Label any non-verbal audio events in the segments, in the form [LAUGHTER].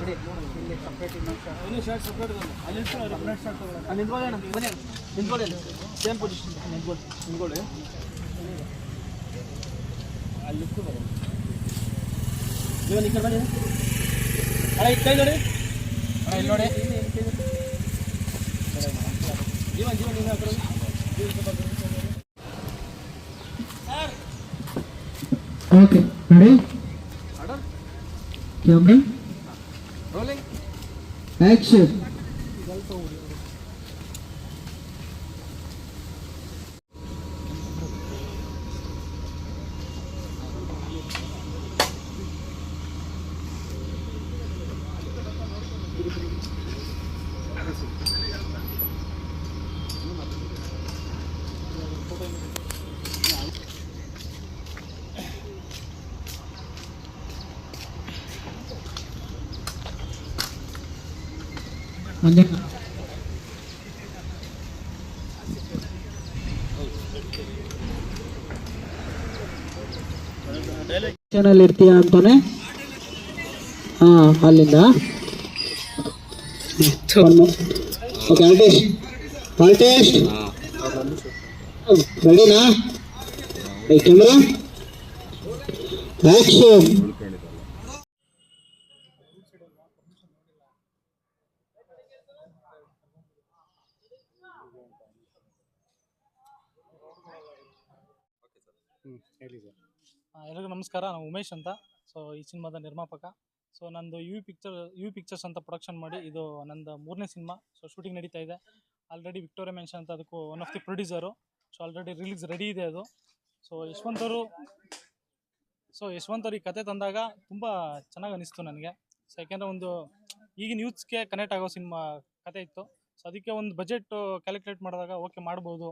ಬಿಡಿ. ಇಲ್ಲಿ ಸಪ್ರೇಟ್ ಇನ್ನೊಂದು ಇನ್ನೂ ಶರ್ಟ್ ಸಪ್ರೇಟ್ ಅಲ್ಲಿ ಸಪ್ರೇಟ್ ಶರ್ಟ್ ತಗೊಳ್ಳೋಣ. ನಿಂತ್ಕೊಳ್ಳಿ ಅಣ್ಣ. ಬನ್ನಿ ನಿಂತ್ಕೊಳ್ಳಿ ಸೇಮ್ ಪೊಸಿಷನ್ ನಿಂತ್ಕೊಳ್ಳಿ. ನಿಂತ್ಕೊಳ್ಳಿ. ಅಲ್ಲಿ ಇಟ್ಟು ಬರೋಣ. ಜೀವನ್ ಈ ಕಡೆ ಬನ್ನಿ. ಅಣ್ಣ ನೋಡಿ. ಅಣ್ಣ ಇಲ್ಲಿ ನೋಡಿ. ಜೀವನ್ ಜೀವನ್ ಓಕೆ ಹಾಕೋದು ಜೀವನ್ ಸ್ವಲ್ಪ ಬನ್ನಿ. Action. ಮಂಜ ಚಾನಲ್ ಇರ್ತೀಯ ಅಂತಾನೆ ಹಾ ಅಲ್ಲಿಂದ ಓಕೆ ಆಲ್ಟೇಸ್ಟ್ ಆಲ್ಟೇಸ್ಟ್ ರೆಡಿನಾ ಕ್ಯಾಮ್ರಾ ಆಕ್ಷನ್ ಸರ್. ಎಲ್ಲರಿಗೂ ನಮಸ್ಕಾರ. ನಾನು ಉಮೇಶ್ ಅಂತ. ಸೊ ಈ ಸಿನಿಮಾದ ನಿರ್ಮಾಪಕ. ಸೊ ನಂದು ಯು ಪಿಕ್ಚರ್ ಯು ಪಿಕ್ಚರ್ಸ್ ಅಂತ ಪ್ರೊಡಕ್ಷನ್ ಮಾಡಿ, ಇದು ನಂದು ಮೂರನೇ ಸಿನಿಮಾ. ಸೊ ಶೂಟಿಂಗ್ ನಡೀತಾ ಇದೆ. ಆಲ್ರೆಡಿ ವಿಕ್ಟೋರಿಯಾ ಮೆನ್ಷನ್ ಅಂತ ಅದಕ್ಕೂ one of the producer so already release ready ಇದೆ ಅದು. ಸೊ ಯಶವಂತ್ ಅವರು ಸೊ ಯಶವಂತ್ ಅವ್ರು ಈ ಕತೆ ತಂದಾಗ ತುಂಬ ಚೆನ್ನಾಗಿ ಅನಿಸ್ತು ನನಗೆ. ಸೊ ಯಾಕೆಂದರೆ ಒಂದು ಈಗಿನ ಯೂತ್ಸ್ಗೆ ಕನೆಕ್ಟ್ ಆಗೋ ಸಿನಿಮಾ ಕತೆ ಇತ್ತು. ಸೊ ಅದಕ್ಕೆ ಒಂದು ಬಜೆಟ್ ಕ್ಯಾಲ್ಕುಲೇಟ್ ಮಾಡಿದಾಗ ಓಕೆ ಮಾಡ್ಬೋದು.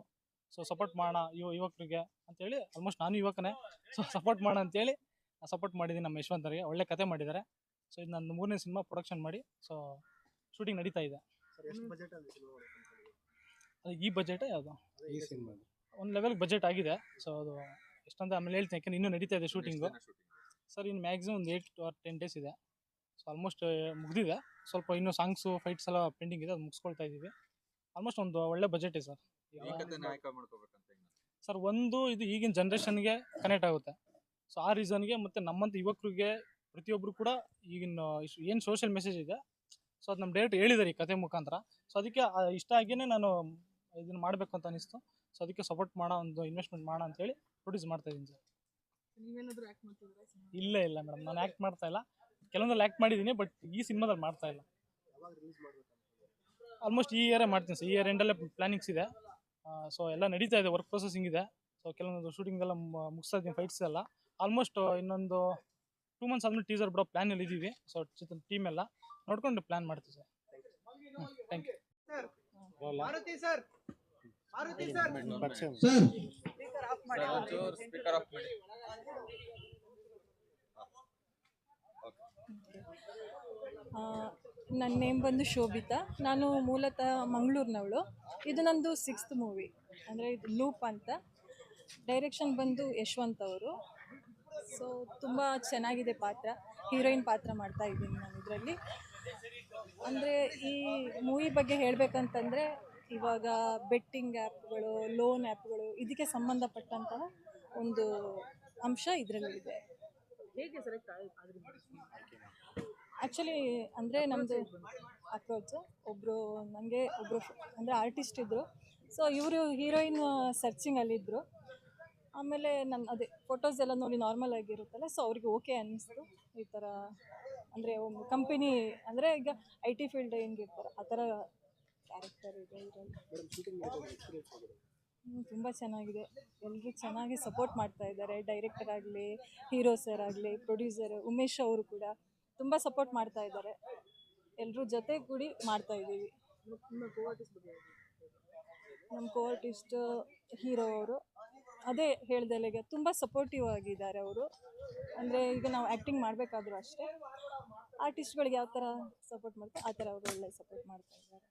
ಸೊ ಸಪೋರ್ಟ್ ಮಾಡೋಣ ಯುವ ಯುವಕರಿಗೆ ಅಂತೇಳಿ ಆಲ್ಮೋಸ್ಟ್ ನಾನು ಯುವಕನೇ. ಸೊ ಸಪೋರ್ಟ್ ಮಾಡೋಣ ಅಂತೇಳಿ ಸಪೋರ್ಟ್ ಮಾಡಿದ್ದೀನಿ ನಮ್ಮ ಯಶವಂತರಿಗೆ. ಒಳ್ಳೆ ಕತೆ ಮಾಡಿದ್ದಾರೆ. ಸೊ ಇದು ನನ್ನ ಮೂರನೇ ಸಿನಿಮಾ ಪ್ರೊಡಕ್ಷನ್ ಮಾಡಿ. ಸೊ ಶೂಟಿಂಗ್ ನಡೀತಾ ಇದೆ. ಅದು ಈ ಬಜೆಟ್ ಯಾವುದು? ಈ ಸಿನಿಮಾ. ಒಂದು ಲೆವೆಲ್ ಬಜೆಟ್ ಆಗಿದೆ. ಸೊ ಅದು ಎಷ್ಟಂತ ಆಮೇಲೆ ಹೇಳ್ತೀನಿ. ಯಾಕೆಂದ್ರೆ ಇನ್ನೂ ನಡೀತಾ ಇದೆ ಶೂಟಿಂಗು ಸರ್ ಇನ್ನು ಮ್ಯಾಕ್ಸಿಮಮ್ ಒಂದು ಏಯ್ಟ್ ಆರ್ ಟೆನ್ ಡೇಸ್ ಇದೆ ಸೊ ಆಲ್ಮೋಸ್ಟ್ ಮುಗಿದಿದೆ. ಸ್ವಲ್ಪ ಇನ್ನೂ ಸಾಂಗ್ಸು ಫೈಟ್ಸ್ ಎಲ್ಲ ಪೆಂಡಿಂಗ್ ಇದೆ. ಅದು ಮುಗಿಸ್ಕೊಳ್ತಾ ಇದ್ದೀವಿ ಆಲ್ಮೋಸ್ಟ್ ಒಂದು ಒಳ್ಳೆ ಬಜೆಟ್ ಸರ್ ಸರ್ ಒಂದು ಇದು ಈಗಿನ ಜನ್ರೇಷನ್ಗೆ ಕನೆಕ್ಟ್ ಆಗುತ್ತೆ. ಸೊ ಆ ರೀಸನ್ಗೆ ಮತ್ತು ನಮ್ಮಂಥ ಯುವಕರಿಗೆ ಪ್ರತಿಯೊಬ್ಬರು ಕೂಡ ಈಗಿನ ಏನು ಸೋಷಿಯಲ್ ಮೆಸೇಜ್ ಇದೆ ಸೊ ಅದು ನಮ್ಮ ಡೈರೆಕ್ಟ್ ಹೇಳಿದಾರೆ ಈ ಕತೆ ಮುಖಾಂತರ. ಸೊ ಅದಕ್ಕೆ ಇಷ್ಟ ಆಗಿಯೇ ನಾನು ಇದನ್ನು ಮಾಡಬೇಕು ಅಂತ ಅನಿಸ್ತು. ಸೊ ಅದಕ್ಕೆ ಸಪೋರ್ಟ್ ಮಾಡೋ ಒಂದು ಇನ್ವೆಸ್ಟ್ಮೆಂಟ್ ಮಾಡೋಣ ಅಂತೇಳಿ ಪ್ರೊಡ್ಯೂಸ್ ಮಾಡ್ತಾ ಇದ್ದೀನಿ ಸರ್. ಇಲ್ಲ ಇಲ್ಲ ಮೇಡಮ್ ನಾನು ಆ್ಯಕ್ಟ್ ಮಾಡ್ತಾ ಇಲ್ಲ. ಕೆಲವೊಂದಲ್ಲಿ ಆ್ಯಕ್ಟ್ ಮಾಡಿದ್ದೀನಿ ಬಟ್ ಈ ಸಿನಿಮಾದಲ್ಲಿ ಮಾಡ್ತಾ ಇಲ್ಲ. ಆಲ್ಮೋಸ್ಟ್ ಈ ಇಯರೇ ಮಾಡ್ತೀನಿ ಸರ್. ಈ ಇಯರ್ ಎಂಡಲ್ಲೇ ಪ್ಲಾನಿಂಗ್ಸ್ ಇದೆ. ಸೊ ಎಲ್ಲ ನಡೀತಾ ಇದೆ ವರ್ಕ್ ಪ್ರೊಸೆಸಿಂಗ್ ಇದೆ. ಸೊ ಕೆಲವೊಂದು ಶೂಟಿಂಗ್ ಎಲ್ಲ ಮುಗಿಸ್ತಾ ಇದ್ದೀನಿ ಫೈಟ್ಸ್ ಎಲ್ಲ. ಆಲ್ಮೋಸ್ಟ್ ಇನ್ನೊಂದು ಟೂ ಮಂತ್ಸ್ ಆದ್ಮೇಲೆ ಟೀಸರ್ ಬಿಡೋ ಪ್ಲ್ಯಾನಲ್ಲಿ ಇದ್ದೀವಿ ಸೊ ಚಿತ್ರ ಟೀಮ್ ಎಲ್ಲ ನೋಡ್ಕೊಂಡು ಪ್ಲ್ಯಾನ್ ಮಾಡ್ತೀವಿ sir. Thank you Maruti sir. Maruti sir. Sir. Speaker off ಮಾಡಿ. ಆ, ನನ್ನ ನೇಮ್ ಬಂದು ಶೋಭಿತಾ. ನಾನು ಮೂಲತಃ ಮಂಗಳೂರಿನವಳು. ಇದು ನಂದು ಸಿಕ್ಸ್ತ್ ಮೂವಿ. ಅಂದರೆ ಇದು ಲೂಪ್ ಅಂತ. ಡೈರೆಕ್ಷನ್ ಬಂದು ಯಶವಂತ್ ಅವರು. ಸೊ ತುಂಬ ಚೆನ್ನಾಗಿದೆ ಪಾತ್ರ. ಹೀರೋಯಿನ್ ಪಾತ್ರ ಮಾಡ್ತಾ ಇದ್ದೀನಿ ನಾನು ಇದರಲ್ಲಿ. ಅಂದರೆ ಈ ಮೂವಿ ಬಗ್ಗೆ ಹೇಳಬೇಕಂತಂದರೆ, ಇವಾಗ ಬೆಟ್ಟಿಂಗ್ ಆ್ಯಪ್ಗಳು ಲೋನ್ ಆ್ಯಪ್ಗಳು ಇದಕ್ಕೆ ಸಂಬಂಧಪಟ್ಟಂತಹ ಒಂದು ಅಂಶ ಇದರಲ್ಲಿದೆ. ಹೇಗೆ ಸೆಲೆಕ್ಟ್ ಆ್ಯಕ್ಚುಲಿ ಅಂದರೆ ನಮ್ಮದು ಅಪ್ರೋಚ್ ಒಬ್ಬರು ನನಗೆ ಒಬ್ಬರು ಅಂದರೆ ಆರ್ಟಿಸ್ಟ್ ಇದ್ದರು ಸೊ ಇವರು ಹೀರೋಯಿನ್ ಸರ್ಚಿಂಗಲ್ಲಿದ್ದರು ಆಮೇಲೆ ನನ್ನ ಅದೇ ಫೋಟೋಸ್ ಎಲ್ಲ ನೋಡಿ ನಾರ್ಮಲ್ ಆಗಿರುತ್ತಲ್ಲ ಸೊ ಅವ್ರಿಗೆ ಓಕೆ ಅನ್ನಿಸ್ತು. ಈ ಥರ ಅಂದರೆ ಒಂದು ಕಂಪನಿ ಅಂದರೆ ಈಗ ಐ ಟಿ ಫೀಲ್ಡ್ ಹೆಂಗಿರ್ತಾರೆ ಆ ಥರ ಕ್ಯಾರೆಕ್ಟರ್ ಇದೆ ಹ್ಞೂ ತುಂಬ ಚೆನ್ನಾಗಿದೆ. ಎಲ್ಲರೂ ಚೆನ್ನಾಗಿ ಸಪೋರ್ಟ್ ಮಾಡ್ತಾ ಇದ್ದಾರೆ. ಡೈರೆಕ್ಟರ್ ಆಗಲಿ ಹೀರೋ ಸರ್ ಆಗಲಿ ಪ್ರೊಡ್ಯೂಸರ್ ಉಮೇಶ್ ಅವರು ಕೂಡ. ತುಂಬ ಸಪೋರ್ಟ್ ಮಾಡ್ತಾ ಇದ್ದಾರೆ. ಎಲ್ಲರೂ ಜೊತೆ ಕೂಡಿ ಮಾಡ್ತಾ ಇದ್ದೀವಿ. ನಮ್ಮ ಕೋ ಆರ್ಟಿಸ್ಟ್ ಹೀರೋ ಅವರು. ಅದೇ ಹೇಳ್ದೆಲೆಗೆ ತುಂಬ ಸಪೋರ್ಟಿವ್ ಆಗಿದ್ದಾರೆ ಅವರು. ಅಂದರೆ ಈಗ ನಾವು ಆ್ಯಕ್ಟಿಂಗ್ ಮಾಡಬೇಕಾದ್ರೂ ಅಷ್ಟೇ. ಆರ್ಟಿಸ್ಟ್ಗಳಿಗೆ ಯಾವ ಥರ ಸಪೋರ್ಟ್ ಮಾಡ್ತಾರೆ, ಆ ಥರ ಅವರು ಒಳ್ಳೆ ಸಪೋರ್ಟ್ ಮಾಡ್ತಾ ಇದ್ದಾರೆ.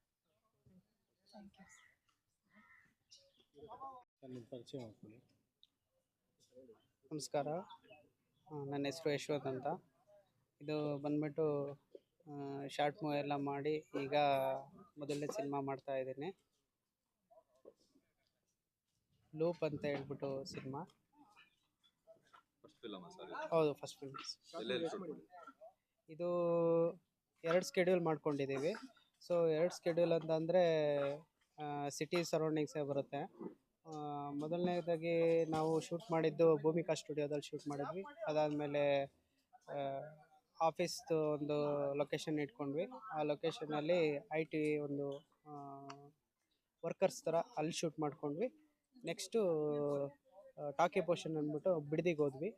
ನಮಸ್ಕಾರ. ನನ್ನ ಹೆಸರು ಯಶವಂತ್ ಅಂತ. ಇದು ಬಂದ್ಬಿಟ್ಟು ಶಾರ್ಟ್ ಮೂವಿ ಎಲ್ಲ ಮಾಡಿ ಈಗ ಮೊದಲನೇ ಸಿನಿಮಾ ಮಾಡ್ತಾ ಇದ್ದೀನಿ. ಲೂಪ್ ಅಂತ ಹೇಳ್ಬಿಟ್ಟು ಸಿನಿಮಾ ಹೌದು ಫಸ್ಟ್ ಫಿಲ್ಮ್ ಇದು ಎರಡು ಸ್ಕೆಡ್ಯೂಲ್ ಮಾಡ್ಕೊಂಡಿದ್ದೀವಿ. ಸೊ ಎರಡು ಸ್ಕೆಡ್ಯೂಲ್ ಅಂತಂದರೆ ಸಿಟಿ ಸರೌಂಡಿಂಗ್ಸೇ ಬರುತ್ತೆ. ಮೊದಲನೇದಾಗಿ ನಾವು ಶೂಟ್ ಮಾಡಿದ್ದು ಭೂಮಿಕಾ ಸ್ಟುಡಿಯೋದಲ್ಲಿ ಶೂಟ್ ಮಾಡಿದ್ವಿ. ಅದಾದಮೇಲೆ ಆಫೀಸ್ದು ಒಂದು ಲೊಕೇಶನ್ ಇಟ್ಕೊಂಡ್ವಿ. ಆ ಲೊಕೇಶನಲ್ಲಿ ಐ ಟಿ ಒಂದು ವರ್ಕರ್ಸ್ ಥರ ಅಲ್ಲಿ ಶೂಟ್ ಮಾಡ್ಕೊಂಡ್ವಿ. ನೆಕ್ಸ್ಟು ಟಾಕಿ ಪೋರ್ಷನ್ ಅಂದ್ಬಿಟ್ಟು ಬಿಡದಿಗೆ ಹೋದ್ವಿ.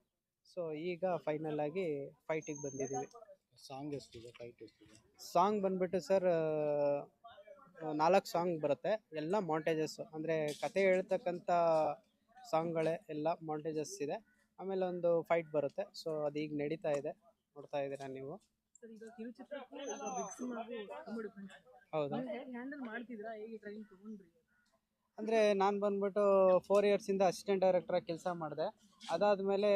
ಸೊ ಈಗ ಫೈನಲ್ ಆಗಿ ಫೈಟಿಗೆ ಬಂದಿದ್ದೀವಿ. ಸಾಂಗ್ ಎಷ್ಟಿದೆ? ಫೈಟ್ ಎಷ್ಟಿದೆ? ಸಾಂಗ್ ಬಂದ್ಬಿಟ್ಟು ಸರ್ ನಾಲ್ಕು ಸಾಂಗ್ ಬರುತ್ತೆ. ಎಲ್ಲ ಮಾಂಟೇಜಸ್ಸು ಅಂದರೆ ಕತೆ ಹೇಳ್ತಕ್ಕಂಥ ಸಾಂಗ್ಗಳೇ ಎಲ್ಲ ಮಾಂಟೇಜಸ್ ಇದೆ. ಆಮೇಲೆ ಒಂದು ಫೈಟ್ ಬರುತ್ತೆ. ಸೊ ಅದು ಈಗ ನಡೀತಾ ಇದೆ. ನೋಡ್ತಾ ಇದ್ದೀರಾ ನೀವು? ಸರ್ ಈಗ ಕಿರುಚಿತ್ರಕ್ಕೂ ಈಗ ಬಿಗ್ ಸಿನಿಮಾಗೂ ತುಂಬ ಡಿಫ್ರೆನ್ಸ್ ಹೌದಾ? ನೀವು ಹೇಗೆ ಹ್ಯಾಂಡಲ್ ಮಾಡ್ತಿದ್ರಾ ಹೇಗೆ ಟ್ರೈನಿಂಗ್ ತೊಗೊಂಡ್ರಿ? ಅಂದರೆ ನಾನು ಬಂದ್ಬಿಟ್ಟು ಫೋರ್ ಇಯರ್ಸಿಂದ ಅಸಿಸ್ಟೆಂಟ್ ಡೈರೆಕ್ಟ್ರಾಗಿ ಕೆಲಸ ಮಾಡಿದೆ. ಅದಾದಮೇಲೆ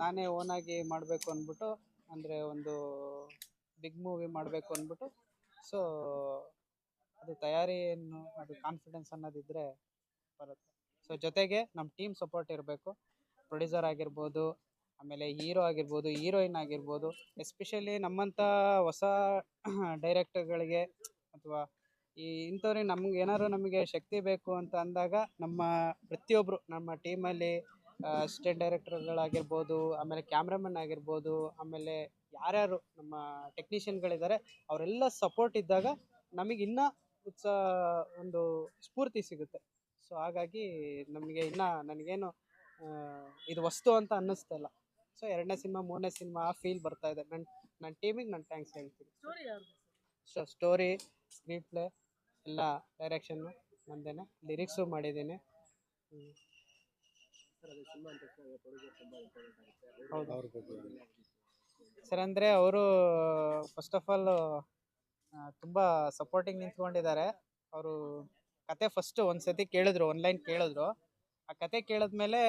ನಾನೇ ಓನಾಗಿ ಮಾಡಬೇಕು ಅಂದ್ಬಿಟ್ಟು ಅಂದರೆ ಒಂದು ಬಿಗ್ ಮೂವಿ ಮಾಡಬೇಕು ಅಂದ್ಬಿಟ್ಟು. ಸೊ ಅದು ತಯಾರಿ ಏನು ಅದು ಕಾನ್ಫಿಡೆನ್ಸ್ ಅನ್ನೋದಿದ್ರೆ ಬರುತ್ತೆ. ಸೊ ಜೊತೆಗೆ ನಮ್ಮ ಟೀಮ್ ಸಪೋರ್ಟ್ ಇರಬೇಕು. ಪ್ರೊಡ್ಯೂಸರ್ ಆಗಿರ್ಬೋದು ಆಮೇಲೆ ಹೀರೋ ಆಗಿರ್ಬೋದು, ಹೀರೋಯಿನ್ ಆಗಿರ್ಬೋದು, ಎಸ್ಪೆಷಲಿ ನಮ್ಮಂಥ ಹೊಸ [CLEARS THROAT] ಡೈರೆಕ್ಟರ್ಗಳಿಗೆ ಅಥವಾ ಈ ಇಂಥವ್ರಿಗೆ ನಮ್ಗೆ ಏನಾದ್ರು ನಮಗೆ ಶಕ್ತಿ ಬೇಕು ಅಂತ ಅಂದಾಗ ನಮ್ಮ ಪ್ರತಿಯೊಬ್ಬರು ನಮ್ಮ ಟೀಮಲ್ಲಿ ಅಸಿಸ್ಟೆಂಟ್ ಡೈರೆಕ್ಟರ್ಗಳಾಗಿರ್ಬೋದು, ಆಮೇಲೆ ಕ್ಯಾಮ್ರಾಮನ್ ಆಗಿರ್ಬೋದು, ಆಮೇಲೆ ಯಾರ್ಯಾರು ನಮ್ಮ ಟೆಕ್ನಿಷಿಯನ್ಗಳಿದ್ದಾರೆ, ಅವರೆಲ್ಲ ಸಪೋರ್ಟ್ ಇದ್ದಾಗ ನಮಗೆ ಇನ್ನೂ ಉತ್ಸಾಹ ಒಂದು ಸ್ಫೂರ್ತಿ ಸಿಗುತ್ತೆ. ಸೊ ಹಾಗಾಗಿ ನಮಗೆ ಇನ್ನೂ ನನಗೇನು ಇದು ವಸ್ತು ಅಂತ ಅನ್ನಿಸ್ತಾ ಇಲ್ಲ. ಸೊ ಎರಡನೇ ಸಿನಿಮಾ ಮೂರನೇ ಸಿನಿಮಾ ಆ ಫೀಲ್ ಬರ್ತಾ ಇದೆ. ನನ್ನ ನನ್ನ ಟೀಮಿಗೆ ನಾನು ಥ್ಯಾಂಕ್ಸ್ ಹೇಳ್ತೀನಿ. ಸೊ ಸ್ಟೋರಿ ಸ್ಕ್ರೀನ್ ಪ್ಲೇ ಎಲ್ಲ ಡೈರೆಕ್ಷನ್ನು ನಂದೇನೆ. ಲಿರಿಕ್ಸು ಮಾಡಿದ್ದೀನಿ. ಸರ್ ಅಂದರೆ ಅವರು ಫಸ್ಟ್ ಆಫ್ ಆಲ್ ತುಂಬ ಸಪೋರ್ಟಿಂಗ್ ನಿಂತ್ಕೊಂಡಿದ್ದಾರೆ. ಅವರು ಕತೆ ಫಸ್ಟ್ ಒಂದು ಸತಿ ಕೇಳಿದ್ರು ಆನ್ಲೈನ್ ಕೇಳಿದ್ರು. ಆ ಕತೆ ಕೇಳಿದ್ಮೇಲೆ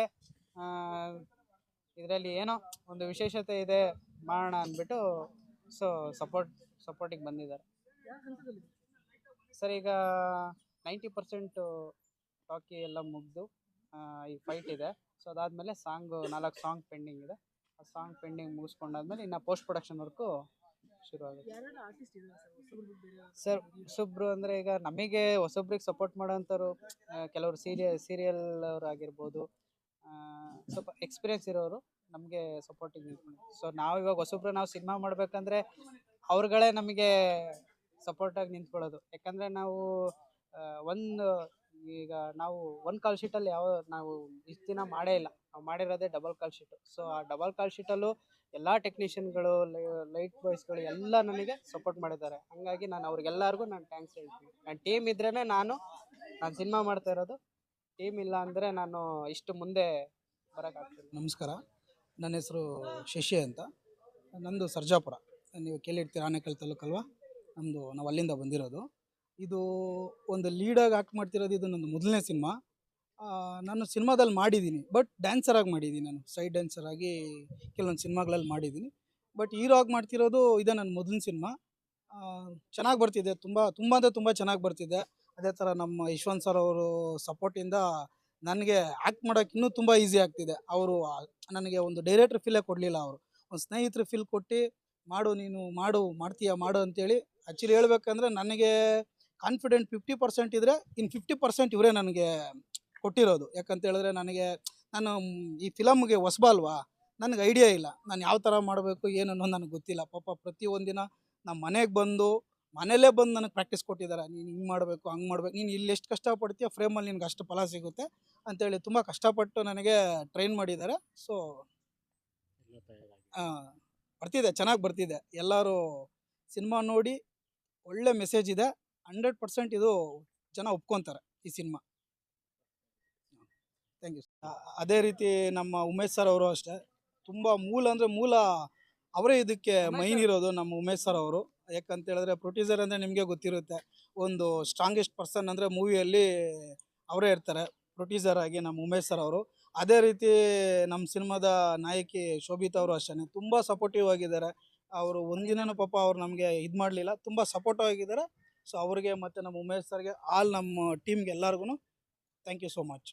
ಇದರಲ್ಲಿ ಏನೋ ಒಂದು ವಿಶೇಷತೆ ಇದೆ, ಮಾಡೋಣ ಅಂದ್ಬಿಟ್ಟು ಸೊ ಸಪೋರ್ಟ್ ಸಪೋರ್ಟಿಗೆ ಬಂದಿದ್ದಾರೆ. ಸರ್, ಈಗ ನೈಂಟಿ ಪರ್ಸೆಂಟು ಟಾಕಿ ಎಲ್ಲ ಮುಗಿದು ಈಗ ಫೈಟ್ ಇದೆ. ಸೊ ಅದಾದಮೇಲೆ ಸಾಂಗು ನಾಲ್ಕು ಸಾಂಗ್ ಪೆಂಡಿಂಗ್ ಇದೆ. ಆ ಸಾಂಗ್ ಪೆಂಡಿಂಗ್ ಮುಗಿಸ್ಕೊಂಡಾದ್ಮೇಲೆ ಇನ್ನು ಪೋಸ್ಟ್ ಪ್ರೊಡಕ್ಷನ್ ವರ್ಕು ಶುರು ಆಗುತ್ತೆ ಸರ್ ಸುಬ್ರು ಅಂದರೆ ಈಗ ನಮಗೆ ಹೊಸೊಬ್ರಿಗೆ ಸಪೋರ್ಟ್ ಮಾಡೋಂಥವ್ರು ಕೆಲವರು ಸೀರಿಯಲ್ ಸೀರಿಯಲ್ ಅವ್ರು ಆಗಿರ್ಬೋದು ಸ್ವಲ್ಪ ಎಕ್ಸ್ಪೀರಿಯನ್ಸ್ ಇರೋರು ನಮಗೆ ಸಪೋರ್ಟಿಂಗ್ ಸೊ ನಾವು ಇವಾಗ ಹೊಸಬ್ರು ನಾವು ಸಿನಿಮಾ ಮಾಡಬೇಕಂದ್ರೆ ಅವ್ರುಗಳೇ ನಮಗೆ ಸಪೋರ್ಟಾಗಿ ನಿಂತ್ಕೊಳ್ಳೋದು. ಯಾಕಂದರೆ ನಾವು ಒಂದು, ಈಗ ನಾವು ಒಂದು ಕಾಲ್ ಶೀಟಲ್ಲಿ ಯಾವ, ನಾವು ಇಷ್ಟು ದಿನ ಮಾಡೇ ಇಲ್ಲ. ನಾವು ಮಾಡಿರೋದೇ ಡಬಲ್ ಕಾಲ್ ಶೀಟು ಸೊ ಆ ಡಬಲ್ ಕಾಲ್ ಶೀಟಲ್ಲೂ ಎಲ್ಲ ಟೆಕ್ನಿಷಿಯನ್ಗಳು ಲೈಟ್ ಬಾಯ್ಸ್ಗಳು ಎಲ್ಲ ನನಗೆ ಸಪೋರ್ಟ್ ಮಾಡಿದ್ದಾರೆ. ಹಂಗಾಗಿ ನಾನು ಅವ್ರಿಗೆಲ್ಲರಿಗೂ ನಾನು ಥ್ಯಾಂಕ್ಸ್ ಹೇಳ್ತೀನಿ. ನಾನು ಟೀಮ್ ಇದ್ರೇ ನಾನು ನಾನು ಸಿನಿಮಾ ಮಾಡ್ತಾ ಇರೋದು. ಟೀಮ್ ಇಲ್ಲ ಅಂದರೆ ನಾನು ಇಷ್ಟು ಮುಂದೆ ನಮಸ್ಕಾರ. ನನ್ನ ಹೆಸರು ಶಶಿ ಅಂತ. ನಂದು ಸರ್ಜಾಪುರ. ನೀವು ಕೇಳಿರ್ತೀರ ಆನೇಕಲ್ ತಾಲೂಕಲ್ವಾ? ನಮ್ಮದು ನಾವು ಅಲ್ಲಿಂದ ಬಂದಿರೋದು. ಇದು ಒಂದು ಲೀಡಾಗಿ ಆ್ಯಕ್ಟ್ ಮಾಡ್ತಿರೋದು ಇದು ನಂದು ಮೊದಲನೇ ಸಿನಿಮಾ. ನಾನು ಸಿನಿಮಾದಲ್ಲಿ ಮಾಡಿದ್ದೀನಿ. ಬಟ್ ಡ್ಯಾನ್ಸರಾಗಿ ಮಾಡಿದ್ದೀನಿ ನಾನು. ಸೈಡ್ ಡ್ಯಾನ್ಸರಾಗಿ ಕೆಲವೊಂದು ಸಿನಿಮಾಗಳಲ್ಲಿ ಮಾಡಿದ್ದೀನಿ. ಬಟ್ ಹೀರೋ ಆಗಿ ಮಾಡ್ತಿರೋದು ಇದೇ ನನ್ನ ಮೊದಲಿನ ಸಿನಿಮಾ. ಚೆನ್ನಾಗಿ ಬರ್ತಿದೆ. ತುಂಬ ತುಂಬ ಅಂದರೆ ತುಂಬ ಚೆನ್ನಾಗಿ ಬರ್ತಿದೆ. ಅದೇ ಥರ ನಮ್ಮ ಯಶವಂತ್ ಸರ್ ಅವರು ಸಪೋರ್ಟಿಂದ ನನಗೆ ಆ್ಯಕ್ಟ್ ಮಾಡೋಕೆ ಇನ್ನೂ ತುಂಬ ಈಸಿ ಆಗ್ತಿದೆ. ಅವರು ನನಗೆ ಒಂದು ಡೈರೆಕ್ಟ್ರ್ ಫೀಲೇ ಕೊಡಲಿಲ್ಲ ಅವರು. ಒಂದು ಸ್ನೇಹಿತರ ಫೀಲ್ ಕೊಟ್ಟು, ಮಾಡು, ನೀನು ಮಾಡು, ಮಾಡ್ತೀಯ, ಮಾಡು ಅಂತೇಳಿ ಆ್ಯಕ್ಚುಲಿ ಹೇಳ್ಬೇಕಂದ್ರೆ ನನಗೆ ಕಾನ್ಫಿಡೆಂಟ್ ಫಿಫ್ಟಿ ಪರ್ಸೆಂಟ್ ಇದ್ದರೆ ಇನ್ನು ಫಿಫ್ಟಿ ಪರ್ಸೆಂಟ್ ಇವರೇ ನನಗೆ ಕೊಟ್ಟಿರೋದು. ಯಾಕಂತ ಹೇಳಿದ್ರೆ ನನಗೆ, ನಾನು ಈ ಫಿಲಮ್ಗೆ ಹೊಸಬ ಅಲ್ವಾ? ನನಗೆ ಐಡಿಯಾ ಇಲ್ಲ. ನಾನು ಯಾವ ಥರ ಮಾಡಬೇಕು, ಏನು ನನಗೆ ಗೊತ್ತಿಲ್ಲ. ಪಾಪ ಪ್ರತಿಯೊಂದಿನ ನಮ್ಮ ಮನೆಗೆ ಬಂದು ಮನೇಲೇ ಬಂದು ನನಗೆ ಪ್ರಾಕ್ಟೀಸ್ ಕೊಟ್ಟಿದ್ದಾರೆ. ನೀನು ಹಿಂಗೆ ಮಾಡಬೇಕು ಹಂಗೆ ಮಾಡಬೇಕು. ನೀನು ಇಲ್ಲಿ ಎಷ್ಟು ಕಷ್ಟಪಡ್ತೀಯ ಫ್ರೇಮಲ್ಲಿ ನಿನಗೆ ಅಷ್ಟು ಫಲ ಸಿಗುತ್ತೆ ಅಂತೇಳಿ ತುಂಬ ಕಷ್ಟಪಟ್ಟು ನನಗೆ ಟ್ರೈನ್ ಮಾಡಿದ್ದಾರೆ. ಸೊ ಬರ್ತಿದೆ ಚೆನ್ನಾಗಿ ಬರ್ತಿದೆ. ಎಲ್ಲರೂ ಸಿನಿಮಾ ನೋಡಿ ಒಳ್ಳೆ ಮೆಸೇಜ್ ಇದೆ. ಹಂಡ್ರೆಡ್ ಪರ್ಸೆಂಟ್ ಇದು ಜನ ಒಪ್ಕೊತಾರೆ ಈ ಸಿನಿಮಾ ಥ್ಯಾಂಕ್ ಯು ಅದೇ ರೀತಿ ನಮ್ಮ ಉಮೇಶ್ ಸರ್ ಅವರು ಅಷ್ಟೇ. ತುಂಬ ಮೂಲ ಅಂದರೆ ಮೂಲ ಅವರೇ ಇದಕ್ಕೆ ಮೈನ್ ಇರೋದು ನಮ್ಮ ಉಮೇಶ್ ಸರ್ ಅವರು. ಯಾಕಂತ ಹೇಳಿದ್ರೆ ಪ್ರೊಡ್ಯೂಸರ್ ಅಂದರೆ ನಿಮಗೆ ಗೊತ್ತಿರುತ್ತೆ. ಒಂದು ಸ್ಟ್ರಾಂಗೆಸ್ಟ್ ಪರ್ಸನ್ ಅಂದರೆ ಮೂವಿಯಲ್ಲಿ ಅವರೇ ಇರ್ತಾರೆ. ಪ್ರೊಡ್ಯೂಸರ್ ಆಗಿ ನಮ್ಮ ಉಮೇಶ್ ಸರ್ ಅವರು. ಅದೇ ರೀತಿ ನಮ್ಮ ಸಿನಿಮಾದ ನಾಯಕಿ ಶೋಭಿತಾ ಅವರು ಅಷ್ಟೇ ತುಂಬ ಸಪೋರ್ಟಿವ್ ಆಗಿದ್ದಾರೆ. ಅವರು ಒಂದಿನೂ ಪಾಪ ಅವ್ರು ನಮಗೆ ಇದು ಮಾಡಲಿಲ್ಲ. ತುಂಬ ಸಪೋರ್ಟಿವ್ ಆಗಿದ್ದಾರೆ. ಸೊ ಅವ್ರಿಗೆ ಮತ್ತು ನಮ್ಮ ಉಮೇಶ್ ಸರ್ಗೆ ಆಲ್ ನಮ್ಮ ಟೀಮ್ಗೆ ಎಲ್ಲರಿಗೂ ಥ್ಯಾಂಕ್ ಯು ಸೋ ಮಚ್